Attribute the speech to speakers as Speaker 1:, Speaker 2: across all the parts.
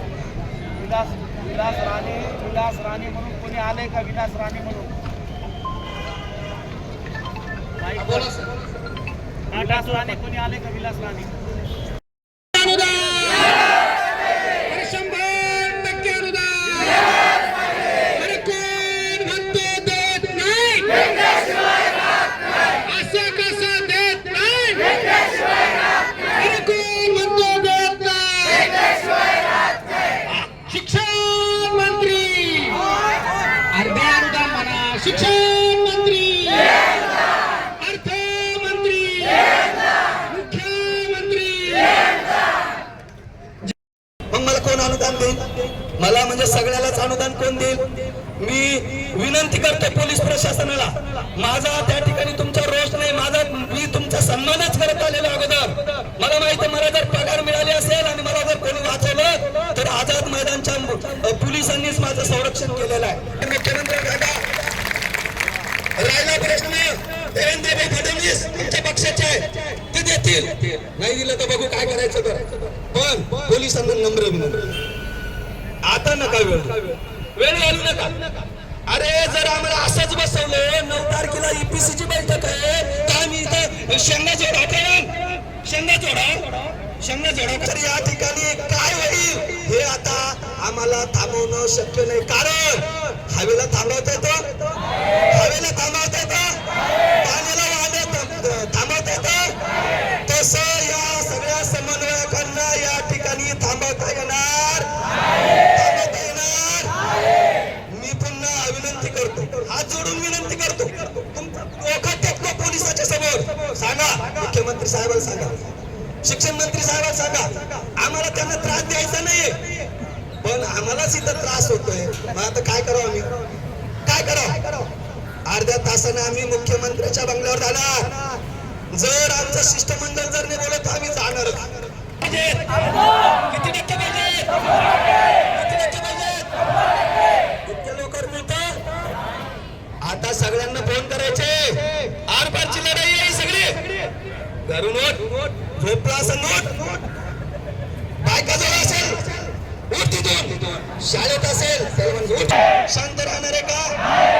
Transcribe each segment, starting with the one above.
Speaker 1: विलास विलास राणे विलास राणे म्हणून कोणी आलंय का? विलास राणे म्हणून. विलास राणे कोणी आले का? विलास राणे
Speaker 2: अरे शंभर टक्के अनुदान अरे कोण म्हणतो देत नाही असं कसं देत नाही अरे कोण म्हणतो देत नाही शिक्षण मंत्री अर्धे अनुदान म्हणा शिक्षण मंत्री अर्थमंत्री मुख्यमंत्री
Speaker 3: मग मला कोण अनुदान देईल मला म्हणजे सगळ्यालाच अनुदान कोण देईल? मी विनंती करतो पोलीस प्रशासनाला. माझा त्या ठिकाणी तुमचा रोष नाही माझा मी तुमचा सन्मानच करत आलेलो अगोदर. मला माहिती आहे, मला जर पगार मिळाले असेल आणि मला जर कोणी वाचवलं तर आझाद मैदानच्या पोलिसांनीच माझं संरक्षण केलेलं आहे. राहिला प्रश्न? देवेंद्रभाई फडणवीस तुमच्या पक्षाचे आहे ते देतील. नाही दिलं तर बघू काय करायचं तर. पण पोलिसांना नम्र विनंती. आता नका वेळ. वेळ घालू नका. अरे जर आम्हाला असंच बसवलं नऊ तारखेला EPC ची बैठक आहे तर आम्ही इथं शेंगा जोडा करा शेंगा जोडा शेंगा जोडा तर या ठिकाणी काय होईल हे आता आम्हाला थांबवणं शक्य नाही. कारण हवेला थांबवता येतो. हवेला थांबवता येतं पाण्याला वाहण्यात थांबवता येतं तसं या सगळ्या समन्वयकांना या ठिकाणी थांबवता येणार थांबवता येणार मी पुन्हा विनंती करतो हात जोडून विनंती करतो तुमचा डोका टेकतो पोलिसाच्या समोर सांगा मंत्री साहेबांना सांगा. शिक्षण मंत्री साहेबांना सांगा. आम्हाला त्यांना त्रास द्यायचा नाही पण आम्हालाच इथं त्रास होतोय. मग आता काय करावं आम्ही? काय करावं? अर्ध्या तासानं आम्ही मुख्यमंत्र्याच्या बंगल्यावर झाला. जर आमचं शिष्टमंडळ जर नाही बोलत तर आम्ही जाणार किती टक्के पाहिजे किती टक्के पाहिजे इतक्या लवकर मिळतं आता सगळ्यांना फोन करायचे आर पारची लढाई आहे ही सगळी घरून उठ झोपला असं नोट. बायका जवळ असेल? उठ तिथून. शाळेत असेल. त्याला उठ. शांत राहणार आहे का?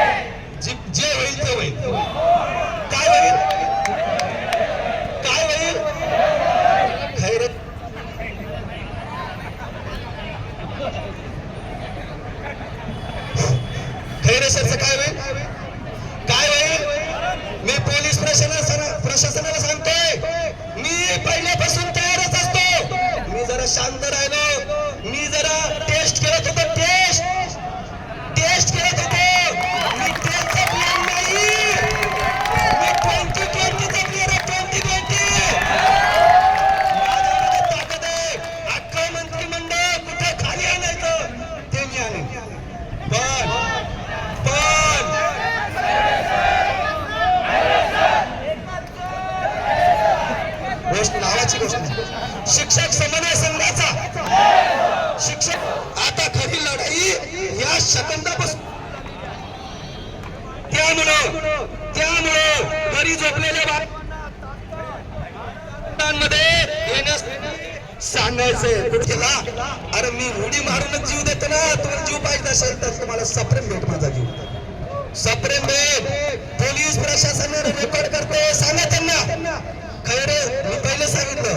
Speaker 3: त्यामुळं त्यामुळं घरी झोपलेल्या बाळांमध्ये येण्यास सांगायचंय. अरे मी उडी मारूनच जीव देतो ना तुम्हाला जीव पाहिजे असेल तर तुम्हाला सप्रेम भेट माझा जीव. सप्रेम भेट पोलीस प्रशासनाने रेकॉर्ड करते. सांगा त्यांना. खैरे मी पहिले सांगितलं.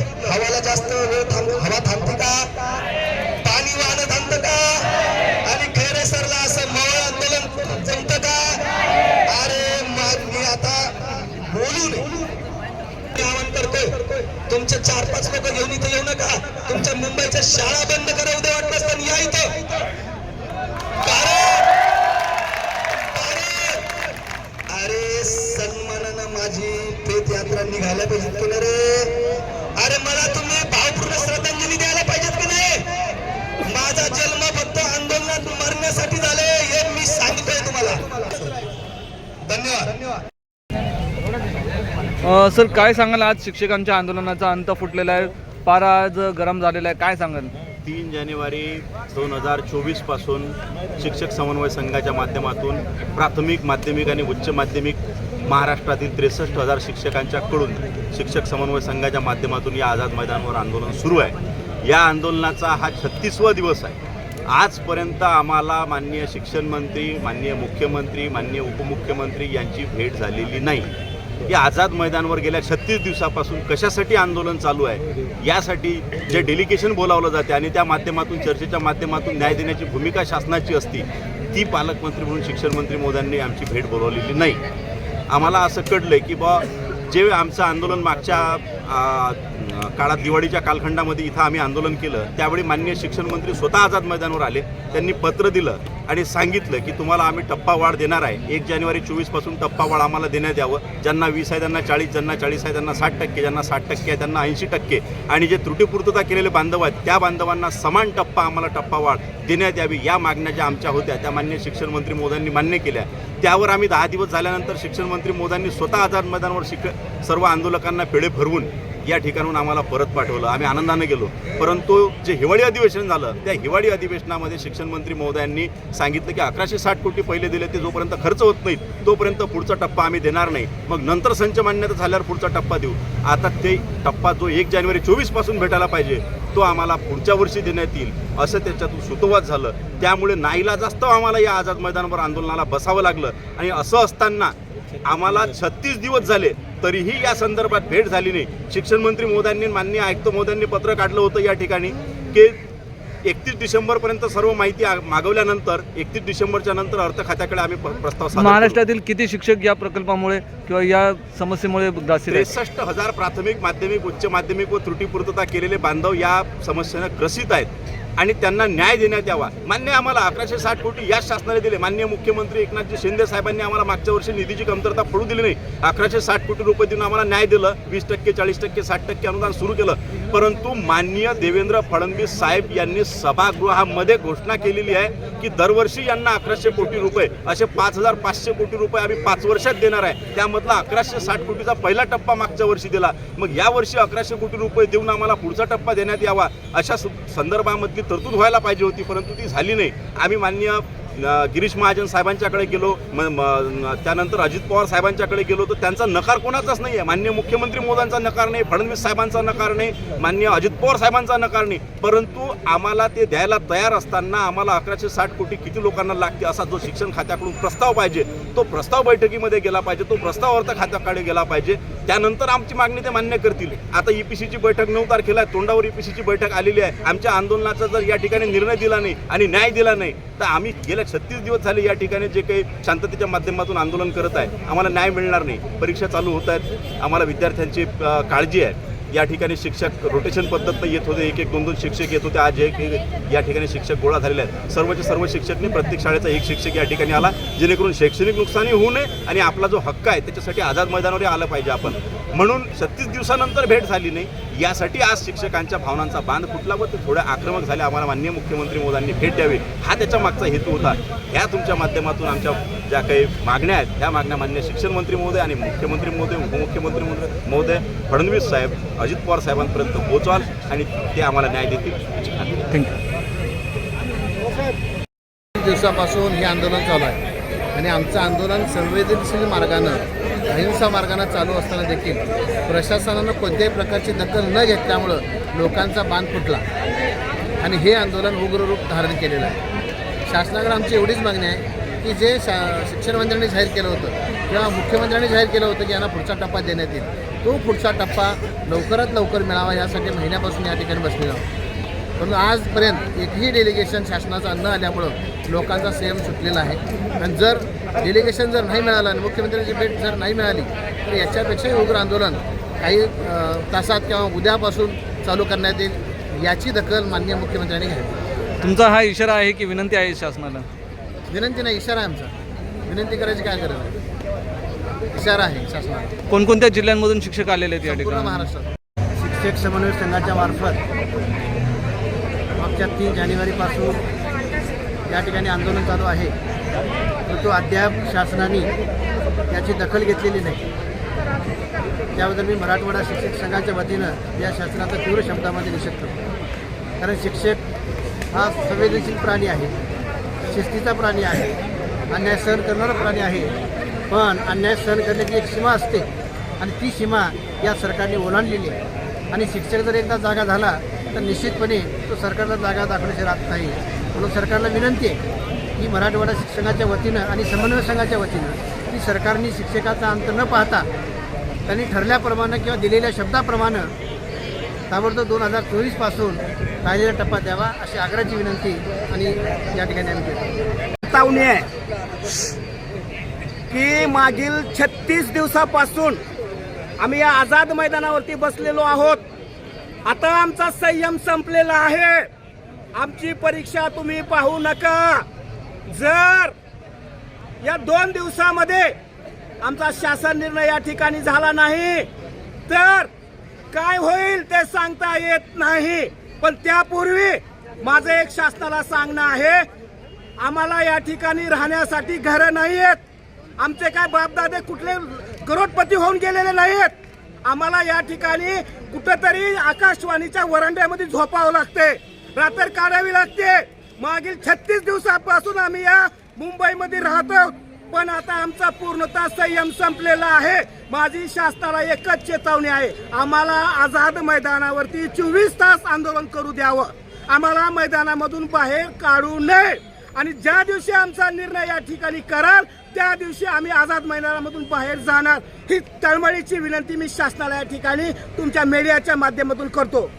Speaker 4: सर काय सांगाल आज शिक्षकांच्या आंदोलनाचा अंत फुटलेला आहे? पारा आज गरम झालेला आहे. काय सांगाल?
Speaker 5: तीन जानेवारी दोन हजार चोवीसपासून शिक्षक समन्वय संघाच्या माध्यमातून प्राथमिक माध्यमिक आणि उच्च माध्यमिक महाराष्ट्रातील त्रेसष्ट हजार शिक्षकांच्याकडून शिक्षक समन्वय संघाच्या माध्यमातून या आझाद मैदानावर आंदोलन सुरू आहे. या आंदोलनाचा हा छत्तीसवा दिवस आहे. आजपर्यंत आम्हाला माननीय शिक्षण मंत्री माननीय मुख्यमंत्री माननीय उपमुख्यमंत्री यांची भेट झालेली नाही. की आझाद मैदानावर गेल्या छत्तीस दिवसापासून कशासाठी आंदोलन चालू आहे यासाठी जे डेलिगेशन बोलावलं जाते आणि त्या माध्यमातून चर्चेच्या माध्यमातून न्याय देण्याची भूमिका शासनाची असती ती पालकमंत्री म्हणून शिक्षणमंत्री मोद्यांनी आमची भेट बोलावलेली नाही. आम्हाला असं कळलं की बा जे आमचं आंदोलन मागच्या काळात दिवाळीच्या कालखंडामध्ये इथं आम्ही आंदोलन केलं. त्यावेळी माननीय शिक्षण मंत्री स्वतः आझाद मैदानावर आले. त्यांनी पत्र दिलं आणि सांगितलं की तुम्हाला आम्ही टप्पा वाढ देणार आहे. एक जानेवारी चोवीसपासून टप्पा वाढ आम्हाला देण्यात यावं. ज्यांना वीस आहे त्यांना चाळीस ज्यांना चाळीस आहे त्यांना साठ टक्के ज्यांना साठ टक्के आहे त्यांना ऐंशी टक्के. आणि जे त्रुटीपूर्तता केलेले बांधव आहेत त्या बांधवांना समान टप्पा आम्हाला टप्पा वाढ देण्यात यावी या मागण्या ज्या आमच्या होत्या त्या मान्य शिक्षण मंत्री मोदांनी मान्य केल्या. त्यावर आम्ही दहा दिवस झाल्यानंतर शिक्षण मंत्री मोदांनी स्वतः आझाद मैदानावर शिक सर्व आंदोलकांना पेढे भरवून या ठिकाणून आम्हाला परत पाठवलं. आम्ही आनंदाने गेलो. परंतु जे हिवाळी अधिवेशन झालं त्या हिवाळी अधिवेशनामध्ये शिक्षण मंत्री महोदयांनी सांगितलं की अकराशे साठ कोटी पहिले दिले ते जोपर्यंत खर्च होत नाहीत तोपर्यंत पुढचा टप्पा आम्ही देणार नाही. मग नंतर संच मान्यता झाल्यावर पुढचा टप्पा देऊ. आता ते टप्पा जो एक जानेवारी चोवीसपासून भेटायला पाहिजे तो आम्हाला पुढच्या वर्षी देण्यात येईल असं त्याच्यातून सुतोवाद झालं. त्यामुळे नाईला जास्त आम्हाला या आझाद मैदानावर आंदोलनाला बसावं लागलं. आणि असं असताना आम्हाला छत्तीस दिवस झाले तरीही या संदर्भात भेट झाली नाही. शिक्षण मंत्री मोदयांनी माननीय आयुक्त मोदयांनी पत्र काढलं होतं या ठिकाणी की एकतीस डिसेंबरपर्यंत सर्व माहिती मागवल्यानंतर एकतीस डिसेंबरच्या नंतर अर्थ खात्याकडे आम्ही प्रस्ताव.
Speaker 4: महाराष्ट्रातील किती शिक्षक या प्रकल्पामुळे किंवा या समस्येमुळे
Speaker 5: त्रेसष्ट हजार प्राथमिक माध्यमिक उच्च माध्यमिक व त्रुटीपूर्तता केलेले बांधव या समस्येनं ग्रसित आहेत. आणि त्यांना न्याय देण्यात यावा. मान्य आम्हाला अकराशे साठ कोटी याच शासनाने दिले. मान्य मुख्यमंत्री एकनाथजी शिंदे साहेबांनी आम्हाला मागच्या वर्षी निधीची कमतरता पडू दिली नाही. अकराशे साठ कोटी रुपये देऊन आम्हाला न्याय दिलं. वीस टक्के चाळीस टक्के साठ टक्के अनुदान सुरू केलं. परंतु माननीय देवेंद्र फडणवीस साहेब यांनी सभागृहामध्ये घोषणा केलेली आहे की दरवर्षी यांना अकराशे कोटी रुपये असे पाच हजार पाचशे कोटी रुपये आम्ही पाच वर्षात देणार आहे. त्यामधला अकराशे साठ कोटीचा पहिला टप्पा मागच्या वर्षी दिला. मग या वर्षी अकराशे कोटी रुपये देऊन आम्हाला पुढचा टप्पा देण्यात यावा अशा संदर्भामधली ती तरतूद व्हायला पाहिजे होती परंतु ती झाली नाही. आम्ही मान्य गिरीश महाजन साहेबांच्याकडे गेलो म- म- त्यानंतर अजित पवार साहेबांच्याकडे गेलो तर त्यांचा नकार कोणाचाच नाही आहे मान्य मुख्यमंत्री मोदांचा नकार नाही फडणवीस साहेबांचा नकार नाही मान्य अजित पवार साहेबांचा नकार नाही. परंतु आम्हाला ते द्यायला तयार असताना आम्हाला अकराशे साठ कोटी किती लोकांना लागते असा जो शिक्षण खात्याकडून प्रस्ताव पाहिजे तो प्रस्ताव बैठकीमध्ये गेला पाहिजे तो प्रस्ताव अर्थ खात्याकडे गेला पाहिजे. त्यानंतर आमची मागणी ते मान्य करतील. आता ईपीसीची बैठक नऊ तारखेला आहे. तोंडावर ईपीसीची बैठक आलेली आहे. आमच्या आंदोलनाचा जर या ठिकाणी निर्णय दिला नाही आणि न्याय दिला नाही तर आम्ही गेल्या छत्तीस दिवस झाले या ठिकाणी जे काही शांततेच्या माध्यमातून आंदोलन करत आहे. आम्हाला न्याय मिळणार नाही. परीक्षा चालू होत आहेत. आम्हाला विद्यार्थ्यांची काळजी आहे. या ठिकाणी शिक्षक रोटेशन पद्धत येत होते. एक एक दोन दोन शिक्षक येत होते. आज एक या ठिकाणी शिक्षक गोळा झालेले आहेत. सर्वच्या सर्व शिक्षकने प्रत्येक शाळेचा एक शिक्षक या ठिकाणी आला जेणेकरून शैक्षणिक नुकसानी होऊ नये आणि आपला जो हक्क आहे त्याच्यासाठी आझाद मैदानावर आलं पाहिजे आपण. म्हणून छत्तीस दिवसानंतर भेट झाली नाही. यासाठी आज शिक्षकांच्या भावनांचा बांध फुटला व ते थोडे आक्रमक झाले. आम्हाला माननीय मुख्यमंत्री मोदांनी भेट द्यावी. हा त्याच्या मागचा हेतू होता. ह्या तुमच्या माध्यमातून आमच्या ज्या काही मागण्या आहेत त्या मागण्या मान्य शिक्षण मंत्री महोदय आणि मुख्यमंत्री महोदय उपमुख्यमंत्री महोदय महोदय फडणवीस साहेब अजित पवार साहेबांपर्यंत पोहोचवाल आणि ते आम्हाला न्याय देतील. याची खात्री आहे.
Speaker 4: थँक्यू
Speaker 6: दिवसापासून हे आंदोलन चालू आहे. आणि आमचं आंदोलन संवेदनशील मार्गानं अहिंसा मार्गानं चालू असताना देखील प्रशासनानं कोणत्याही प्रकारची दखल न घेतल्यामुळं लोकांचा बांध फुटला. आणि हे आंदोलन उग्र रूप धारण केलेलं आहे. शासनाकडे आमची एवढीच मागणी आहे की जे शा शिक्षण मंत्र्यांनी जाहीर केलं होतं किंवा मुख्यमंत्र्यांनी जाहीर केलं होतं की यांना पुढचा टप्पा देण्यात येईल तो पुढचा टप्पा लवकरात लवकर मिळावा यासाठी महिन्यापासून या ठिकाणी बसलेला आहोत. पण आजपर्यंत एकही डेलिगेशन शासनाचा न आल्यामुळं लोकांचा संयम सुटलेला आहे. आणि जर डेलिगेशन जर नाही मिळालं आणि मुख्यमंत्र्यांची भेट जर नाही मिळाली तर याच्यापेक्षाही उग्र आंदोलन काही तासात किंवा उद्यापासून चालू करण्यात येईल याची दखल माननीय मुख्यमंत्र्यांनी घ्यावी.
Speaker 4: तुमचा हा इशारा आहे की विनंती आहे शासनाला?
Speaker 6: विनंती नाही इशारा आहे आमचा. विनंती करायची काय गरज आहे? इशारा आहे शासनाला.
Speaker 4: कोणकोणत्या जिल्ह्यांमधून शिक्षक आलेले आहेत या
Speaker 6: पूर्ण
Speaker 4: ठिकाणी?
Speaker 6: महाराष्ट्रात.
Speaker 7: शिक्षक समन्वय संघाच्या मार्फत मागच्या तीन जानेवारीपासून या ठिकाणी आंदोलन चालू आहे. परंतु अद्याप शासनाने याची दखल घेतलेली नाही. त्याबद्दल मी मराठवाडा शिक्षक संघाच्या वतीनं या शासनाचा तीव्र शब्दामध्ये निषेध करतो. कारण शिक्षक हा संवेदनशील प्राणी आहे. शिस्तीचा प्राणी आहे. अन्याय सहन करणारा प्राणी आहे. पण अन्याय सहन करण्याची एक सीमा असते आणि ती सीमा या सरकारने ओलांडलेली आहे. आणि शिक्षक जर एकदा जागा झाला तर निश्चितपणे तो सरकारला जागा दाखवण्याची राहत नाही. म्हणून सरकारला विनंती आहे की मराठवाडा शिक्षणाच्या वतीनं आणि समन्वय संघाच्या वतीनं की सरकारने शिक्षकाचा अंत न पाहता त्यांनी ठरल्याप्रमाणे किंवा दिलेल्या शब्दाप्रमाणे ताबडतोब दोन हजार चोवीसपासून राहिलेला टप्पा द्यावा अशी आग्रहाची विनंती आणि या ठिकाणी आम्ही केली.
Speaker 1: चेतावणी आहे की मागील छत्तीस दिवसापासून आम्ही या आझाद मैदानावरती बसलेलो आहोत. आता आमचा संयम संपलेला आहे. आमची परीक्षा तुम्ही पाहू नका. जर या दोन दिवसामध्ये आमचा शासन निर्णय या ठिकाणी झाला नाही तर काय होईल ते सांगता येत नाही. पण त्यापूर्वी माझं एक शासनाला सांगणं आहे आम्हाला या ठिकाणी राहण्यासाठी घरं नाही आहेत आमचे काय बापदादे कुठले करोडपती होऊन गेलेले नाही आहेत आम्हाला या ठिकाणी कुठंतरी आकाशवाणीच्या वरांड्यामध्ये झोपावं लागते. रात्र काढावी लागते. मागील छत्तीस दिवसापासून आम्ही या मुंबईमध्ये राहतो. पण आता आमचा पूर्णतः संयम संपलेला आहे. माझी शासनाला एकच चेतावणी आहे. आम्हाला आझाद मैदानावरती चोवीस तास आंदोलन करू द्यावं. आम्हाला मैदानामधून बाहेर काढू नये. आणि ज्या दिवशी आमचा निर्णय या ठिकाणी कराल त्या दिवशी आम्ही आझाद मैदानामधून बाहेर जाणार. ही तळमळीची विनंती मी शासनाला या ठिकाणी तुमच्या मीडियाच्या माध्यमातून करतो.